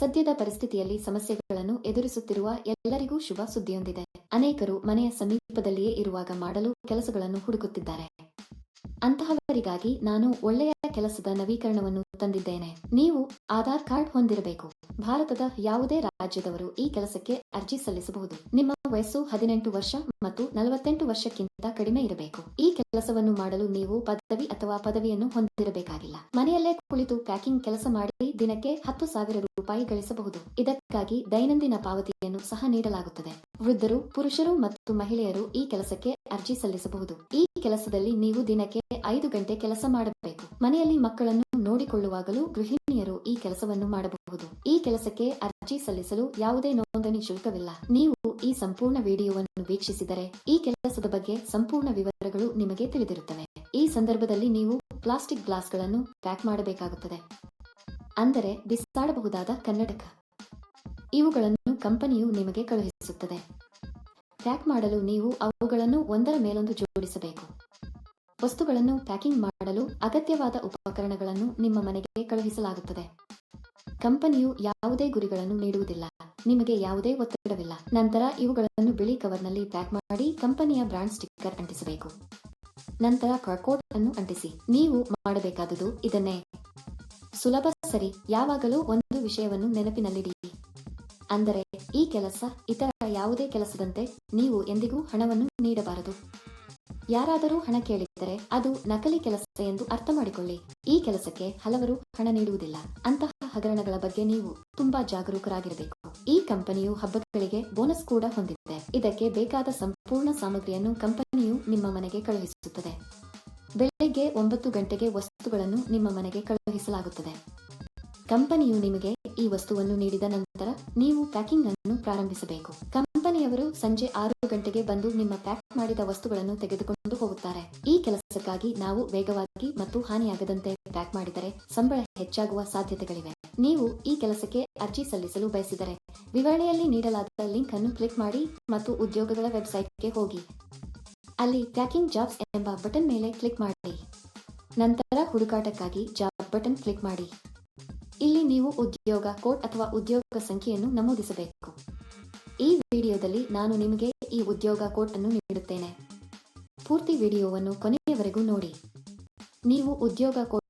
ಸದ್ಯದ ಪರಿಸ್ಥಿತಿಯಲ್ಲಿ ಸಮಸ್ಯೆಗಳನ್ನು ಎದುರಿಸುತ್ತಿರುವ ಎಲ್ಲರಿಗೂ ಶುಭ ಸುದ್ದಿಯೊಂದಿದೆ. ಅನೇಕರು ಮನೆಯ ಸಮೀಪದಲ್ಲಿಯೇ ಇರುವಾಗ ಮಾಡಲು ಕೆಲಸಗಳನ್ನು ಹುಡುಕುತ್ತಿದ್ದಾರೆ. ಅಂತಹವರಿಗಾಗಿ ನಾನು ಒಳ್ಳೆಯ ಕೆಲಸದ ನವೀಕರಣವನ್ನು ತಂದಿದ್ದೇನೆ. ನೀವು ಆಧಾರ್ ಕಾರ್ಡ್ ಹೊಂದಿರಬೇಕು. ಭಾರತದ ಯಾವುದೇ ರಾಜ್ಯದವರು ಈ ಕೆಲಸಕ್ಕೆ ಅರ್ಜಿ ಸಲ್ಲಿಸಬಹುದು. ನಿಮ್ಮ ವಯಸ್ಸು ಹದಿನೆಂಟು ವರ್ಷ ಮತ್ತು ನಲವತ್ತೆಂಟು ವರ್ಷಕ್ಕಿಂತ ಕಡಿಮೆ ಇರಬೇಕು. ಈ ಕೆಲಸವನ್ನು ಮಾಡಲು ನೀವು ಪದವಿ ಅಥವಾ ಪದವಿಯನ್ನು ಹೊಂದಿರಬೇಕಾಗಿಲ್ಲ. ಮನೆಯಲ್ಲೇ ಕುಳಿತು ಪ್ಯಾಕಿಂಗ್ ಕೆಲಸ ಮಾಡಿ ದಿನಕ್ಕೆ ಹತ್ತು ಸಾವಿರ ರೂಪಾಯಿ ಗಳಿಸಬಹುದು. ಇದಕ್ಕಾಗಿ ದೈನಂದಿನ ಪಾವತಿಯನ್ನು ಸಹ ನೀಡಲಾಗುತ್ತದೆ. ವೃದ್ಧರು, ಪುರುಷರು ಮತ್ತು ಮಹಿಳೆಯರು ಈ ಕೆಲಸಕ್ಕೆ ಅರ್ಜಿ ಸಲ್ಲಿಸಬಹುದು. ಈ ಕೆಲಸದಲ್ಲಿ ನೀವು ದಿನಕ್ಕೆ ಐದು ಗಂಟೆ ಕೆಲಸ ಮಾಡಬೇಕು. ಮನೆಯಲ್ಲಿ ಮಕ್ಕಳನ್ನು ನೋಡಿಕೊಳ್ಳುವಾಗಲೂ ಗೃಹಿಣಿಯರು ಈ ಕೆಲಸವನ್ನು ಮಾಡಬಹುದು. ಈ ಕೆಲಸಕ್ಕೆ ಅರ್ಜಿ ಸಲ್ಲಿಸಲು ಯಾವುದೇ ನೋಂದಣಿ ಶುಲ್ಕವಿಲ್ಲ. ನೀವು ಈ ಸಂಪೂರ್ಣ ವಿಡಿಯೋವನ್ನು ವೀಕ್ಷಿಸಿದರೆ ಈ ಕೆಲಸದ ಬಗ್ಗೆ ಸಂಪೂರ್ಣ ವಿವರಗಳು ನಿಮಗೆ ತಿಳಿದಿರುತ್ತವೆ. ಈ ಸಂದರ್ಭದಲ್ಲಿ ನೀವು ಪ್ಲಾಸ್ಟಿಕ್ ಗ್ಲಾಸ್ಗಳನ್ನು ಪ್ಯಾಕ್ ಮಾಡಬೇಕಾಗುತ್ತದೆ. ಅಂದರೆ ಬಿಸಾಡಬಹುದಾದ ಕನ್ನಡಕ. ಇವುಗಳನ್ನು ಕಂಪನಿಯು ನಿಮಗೆ ಕಳುಹಿಸುತ್ತದೆ. ಪ್ಯಾಕ್ ಮಾಡಲು ನೀವು ಅವುಗಳನ್ನು ಒಂದರ ಮೇಲೊಂದು ಜೋಡಿಸಬೇಕು. ವಸ್ತುಗಳನ್ನು ಪ್ಯಾಕಿಂಗ್ ಮಾಡಲು ಅಗತ್ಯವಾದ ಉಪಕರಣಗಳನ್ನು ನಿಮ್ಮ ಮನೆಗೆ ಕಳುಹಿಸಲಾಗುತ್ತದೆ. ಕಂಪನಿಯು ಯಾವುದೇ ಗುರಿಗಳನ್ನು ನೀಡುವುದಿಲ್ಲ. ನಿಮಗೆ ಯಾವುದೇ ಒತ್ತಡವಿಲ್ಲ. ನಂತರ ಇವುಗಳನ್ನು ಬಿಳಿ ಕವರ್ನಲ್ಲಿ ಪ್ಯಾಕ್ ಮಾಡಿ ಕಂಪನಿಯ ಬ್ರಾಂಡ್ ಸ್ಟಿಕ್ಕರ್ ಅಂಟಿಸಬೇಕು. ನಂತರ ಕರ್ಕೋಟ್ ಅನ್ನು ಅಂಟಿಸಿ. ನೀವು ಮಾಡಬೇಕಾದುದು ಇದನ್ನೇ. ಸುಲಭ, ಸರಿ. ಯಾವಾಗಲೂ ಒಂದು ವಿಷಯವನ್ನು ನೆನಪಿನಲ್ಲಿಡಿ. ಅಂದರೆ, ಈ ಕೆಲಸ ಇತರ ಯಾವುದೇ ಕೆಲಸದಂತೆ ನೀವು ಎಂದಿಗೂ ಹಣವನ್ನು ನೀಡಬಾರದು. ಯಾರಾದರೂ ಹಣ ಕೇಳಿದರೆ ಅದು ನಕಲಿ ಕೆಲಸ ಎಂದು ಅರ್ಥ ಮಾಡಿಕೊಳ್ಳಿ ಈ ಕೆಲಸಕ್ಕೆ ಹಲವರು ಹಣ ನೀಡುವುದಿಲ್ಲ. ಅಂತಹ ಹಗರಣಗಳ ಬಗ್ಗೆ ನೀವು ತುಂಬಾ ಜಾಗರೂಕರಾಗಿರಬೇಕು. ಈ ಕಂಪನಿಯು ಹಬ್ಬಗಳಿಗೆ ಬೋನಸ್ ಕೂಡ ಹೊಂದಿದೆ. ಇದಕ್ಕೆ ಬೇಕಾದ ಸಂಪೂರ್ಣ ಸಾಮಗ್ರಿಯನ್ನು ಕಂಪನಿಯು ನಿಮ್ಮ ಮನೆಗೆ ಕಳುಹಿಸುತ್ತದೆ. ಬೆಳಿಗ್ಗೆ ಒಂಬತ್ತು ಗಂಟೆಗೆ ವಸ್ತುಗಳನ್ನು ನಿಮ್ಮ ಮನೆಗೆ ಕಳುಹಿಸಲಾಗುತ್ತದೆ. ಕಂಪನಿಯು ನಿಮಗೆ ಈ ವಸ್ತುವನ್ನು ನೀಡಿದ ನಂತರ ನೀವು ಪ್ಯಾಕಿಂಗ್ ಅನ್ನು ಪ್ರಾರಂಭಿಸಬೇಕು. ಕಂಪನಿಯವರು ಸಂಜೆ ಆರು ಗಂಟೆಗೆ ಬಂದು ನಿಮ್ಮ ಪ್ಯಾಕ್ ಮಾಡಿದ ವಸ್ತುಗಳನ್ನು ತೆಗೆದುಕೊಂಡು ಹೋಗುತ್ತಾರೆ. ಈ ಕೆಲಸಕ್ಕಾಗಿ ನಾವು ವೇಗವಾಗಿ ಮತ್ತು ಹಾನಿಯಾಗದಂತೆ ಪ್ಯಾಕ್ ಮಾಡಿದರೆ ಸಂಬಳ ಹೆಚ್ಚಾಗುವ ಸಾಧ್ಯತೆಗಳಿವೆ. ನೀವು ಈ ಕೆಲಸಕ್ಕೆ ಅರ್ಜಿ ಸಲ್ಲಿಸಲು ಬಯಸಿದರೆ ವಿವರಣೆಯಲ್ಲಿ ನೀಡಲಾದ ಲಿಂಕ್ ಅನ್ನು ಕ್ಲಿಕ್ ಮಾಡಿ ಮತ್ತು ಉದ್ಯೋಗಗಳ ವೆಬ್ಸೈಟ್ಗೆ ಹೋಗಿ. ಅಲ್ಲಿ ಟ್ರ್ಯಾಕಿಂಗ್ ಜಾಬ್ಸ್ ಎಂಬ ಬಟನ್ ಮೇಲೆ ಕ್ಲಿಕ್ ಮಾಡಿ. ನಂತರ ಹುಡುಕಾಟಕ್ಕಾಗಿ ಜಾಬ್ ಬಟನ್ ಕ್ಲಿಕ್ ಮಾಡಿ. ಇಲ್ಲಿ ನೀವು ಉದ್ಯೋಗ ಕೋಡ್ ಅಥವಾ ಉದ್ಯೋಗ ಸಂಖ್ಯೆಯನ್ನು ನಮೂದಿಸಬೇಕು. ಈ ವಿಡಿಯೋದಲ್ಲಿ ನಾನು ನಿಮಗೆ ಈ ಉದ್ಯೋಗ ಕೋಡ್ ಅನ್ನು ನೀಡುತ್ತೇನೆ. ಪೂರ್ತಿ ವಿಡಿಯೋವನ್ನು ಕೊನೆಯವರೆಗೂ ನೋಡಿ. ನೀವು ಉದ್ಯೋಗ ಕೋಡ್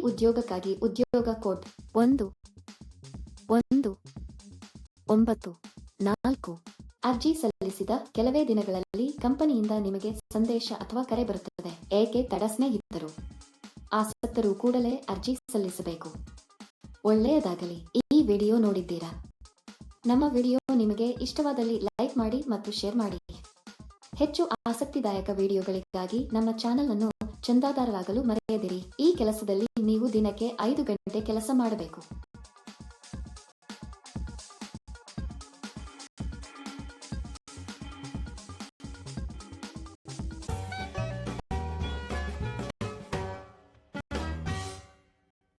ಉದ್ಯೋಗಕ್ಕಾಗಿ ಉದ್ಯೋಗ ಕೋಡ್ ಒಂದು ಒಂದು, ಒಂಬತ್ತು, ನಾಲ್ಕು ಅರ್ಜಿ ಸಲ್ಲಿಸಿದ ಕೆಲವೇ ದಿನಗಳಲ್ಲಿ ಕಂಪನಿಯಿಂದ ನಿಮಗೆ ಸಂದೇಶ ಅಥವಾ ಕರೆ ಬರುತ್ತದೆ. ಏಕೆ ತಡ ಸ್ನೇಹಿತರು? ಆಸಕ್ತರು ಕೂಡಲೇ ಅರ್ಜಿ ಸಲ್ಲಿಸಬೇಕು. ಒಳ್ಳೆಯದಾಗಲಿ. ಈ ವಿಡಿಯೋ ನೋಡಿದ್ದೀರಾ? ನಮ್ಮ ವಿಡಿಯೋ ನಿಮಗೆ ಇಷ್ಟವಾದಲ್ಲಿ ಲೈಕ್ ಮಾಡಿ ಮತ್ತು ಶೇರ್ ಮಾಡಿ. ಹೆಚ್ಚು ಆಸಕ್ತಿದಾಯಕ ವಿಡಿಯೋಗಳಿಗಾಗಿ ನಮ್ಮ ಚಾನಲ್ ಅನ್ನು ಚಂದಾದಾರರಾಗಲು ಮರೆಯದಿರಿ. ಈ ಕೆಲಸದಲ್ಲಿ ನೀವು ದಿನಕ್ಕೆ ಐದು ಗಂಟೆ ಕೆಲಸ ಮಾಡಬೇಕು.